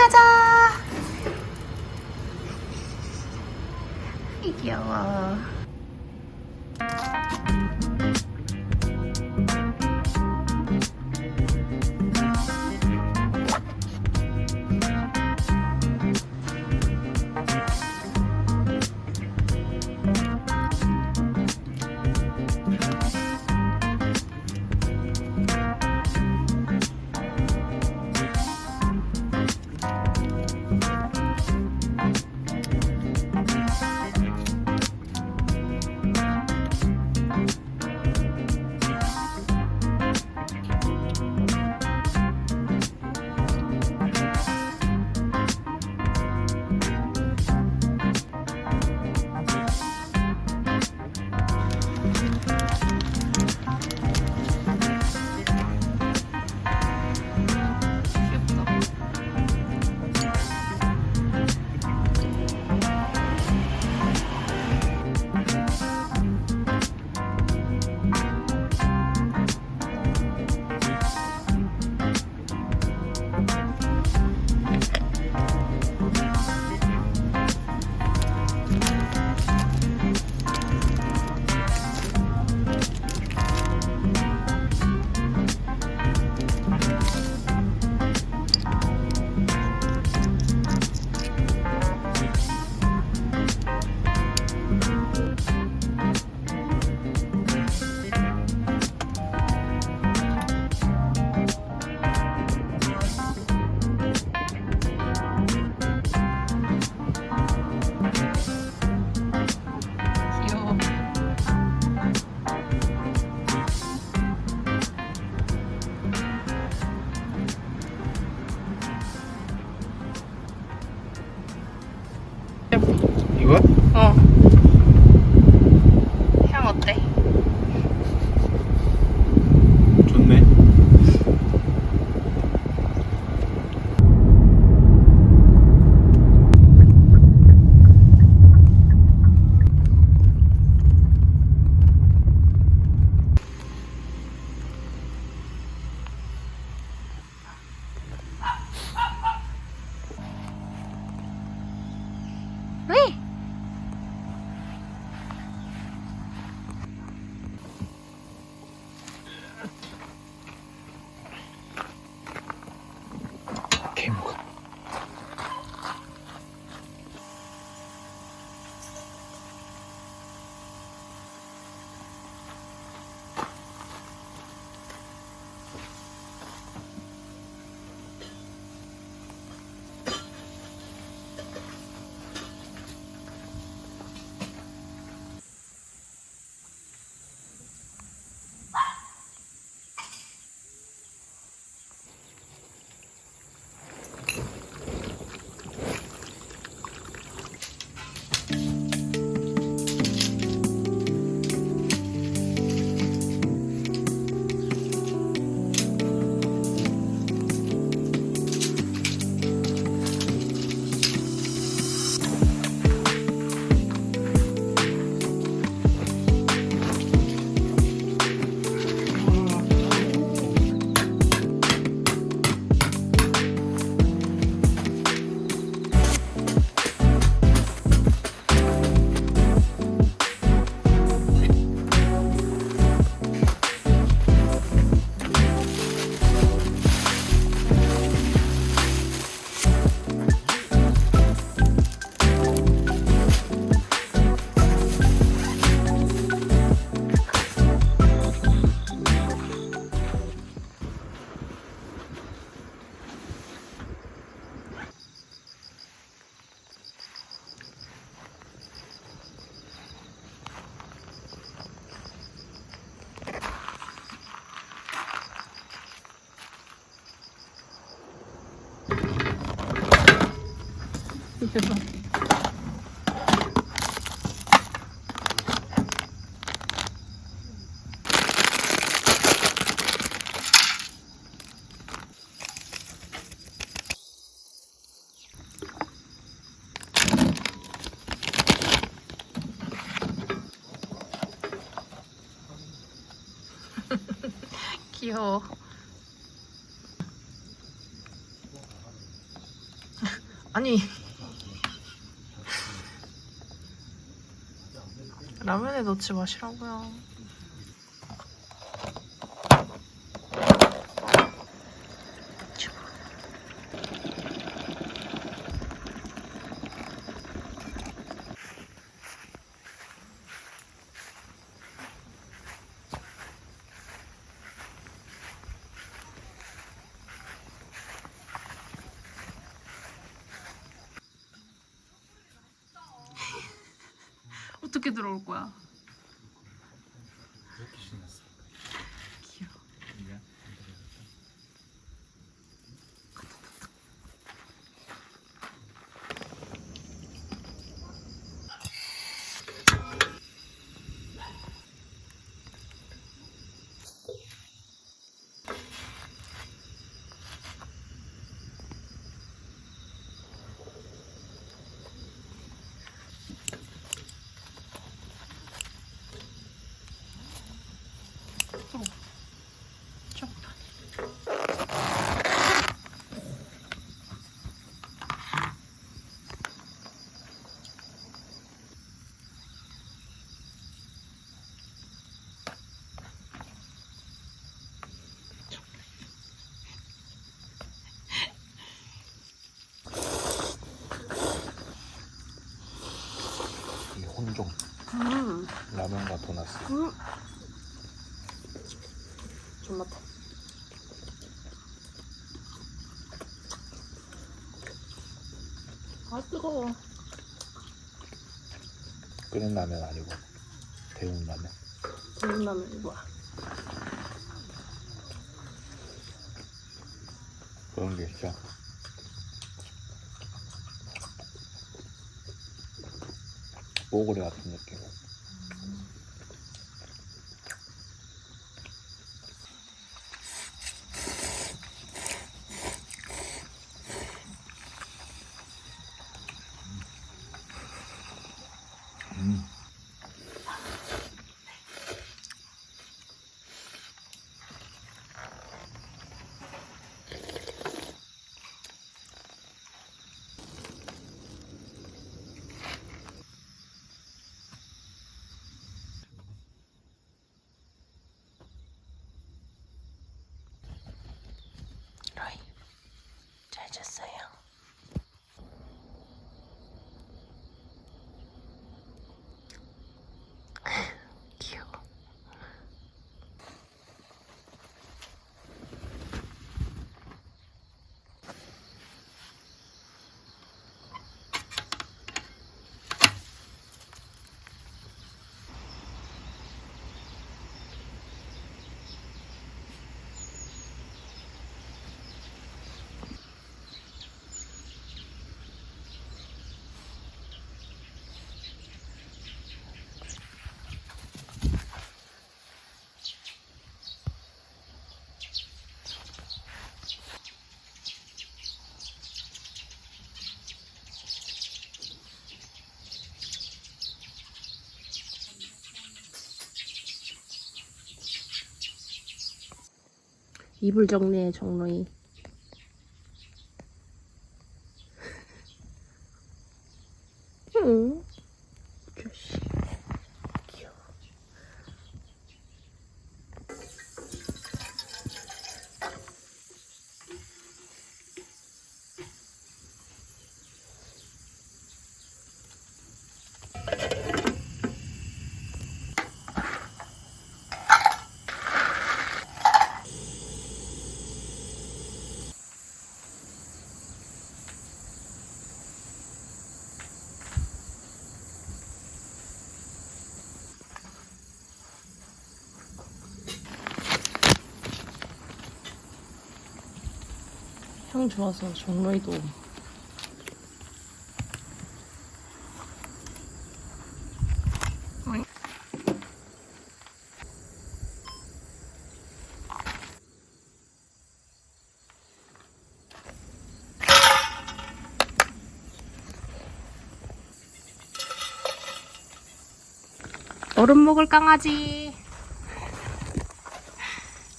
가자. 귀여워. 귀여워. 아니 라면에 넣지 마시라고요. 어떻게 들어올 거야? 이 혼종 음, 라면과 도나스. 음. 존맛해. 아 뜨거워. 끓인 라면 아니고 데운 라면. 비빔라면 뭐야? 그런 게 있어. 뽀글이 같은 느낌. 음. just say 이불 정리해 정로이. 향 좋아서 정로이도 얼음 먹을 강아지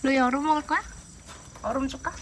루이 얼음 먹을 거야? 얼음 줄까?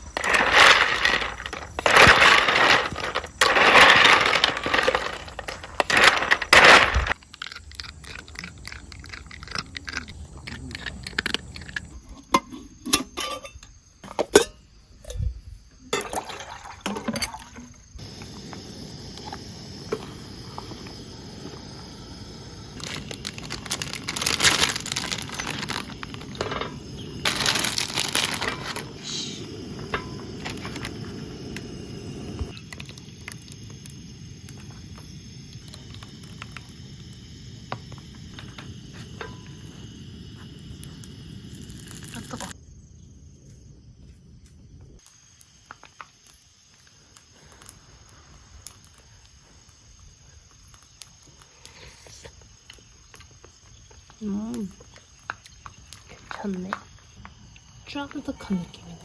음, 괜찮네. 쫀득한 느낌이네.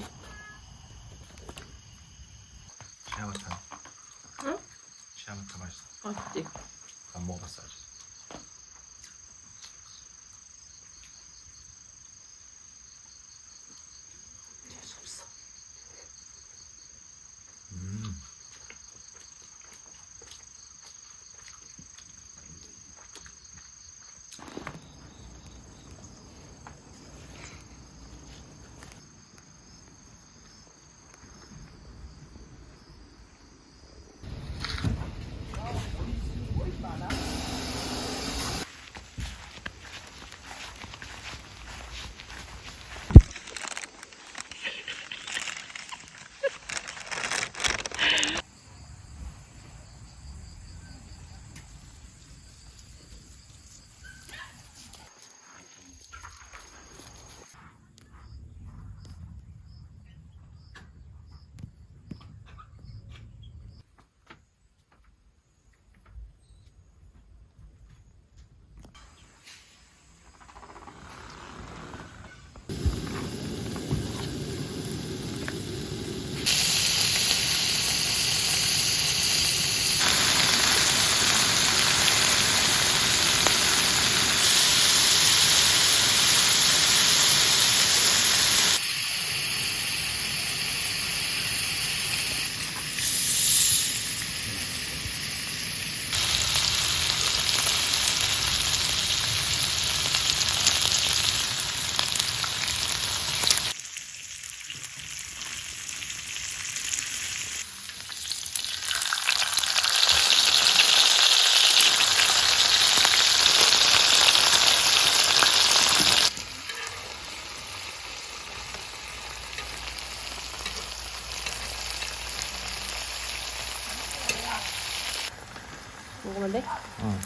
먹으면 돼? 응.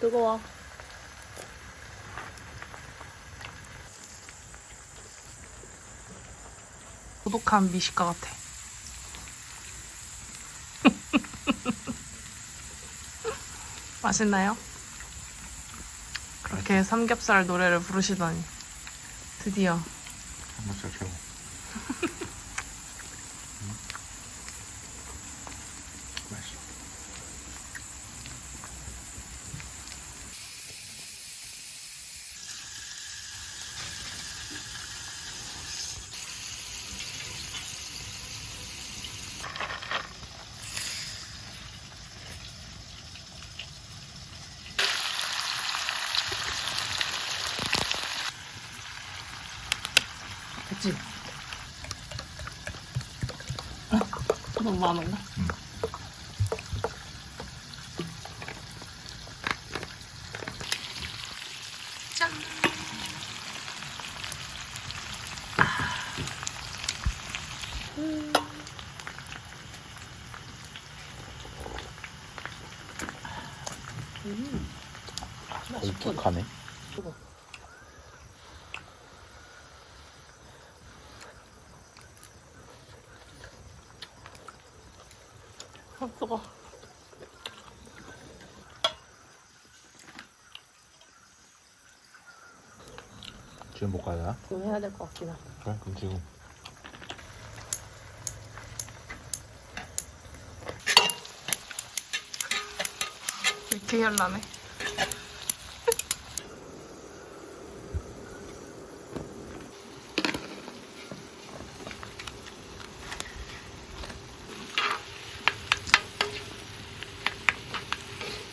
뜨거워. 고독한 미식가 같아. 맛있나요? 그렇게 삼겹살 노래를 부르시더니 드디어 삼겹살 최고. 너무 많은가? 지금 못 가야 되나? 좀 해야 될 것 같긴 해. 그래? 그럼 지금. 이렇게 열라네.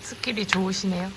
스킬이 좋으시네요.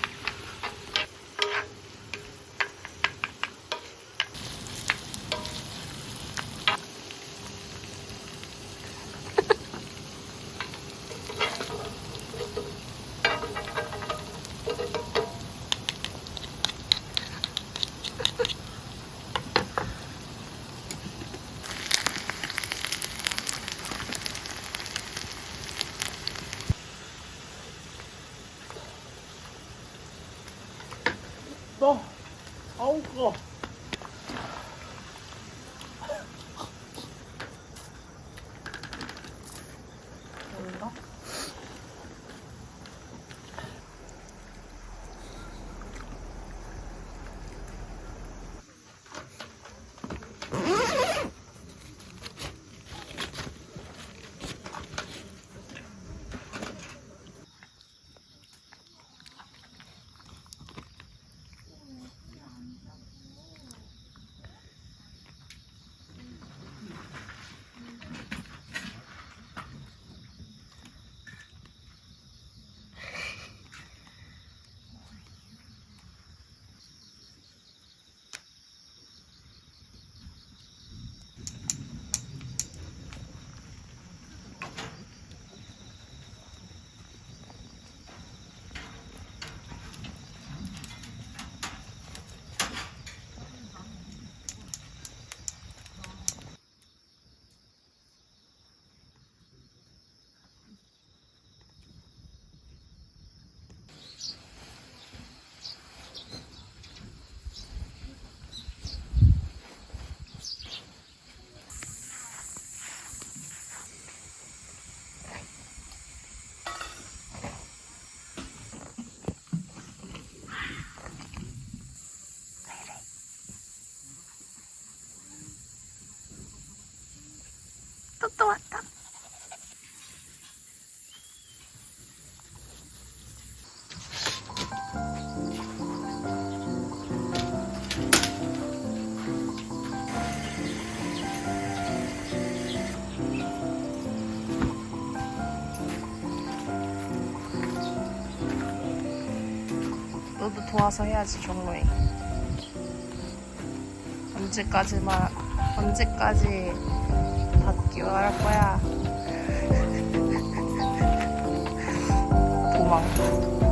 너도 도와서 해야지 종로에. 언제까지만 언제까지 받기로 할 거야. 도망.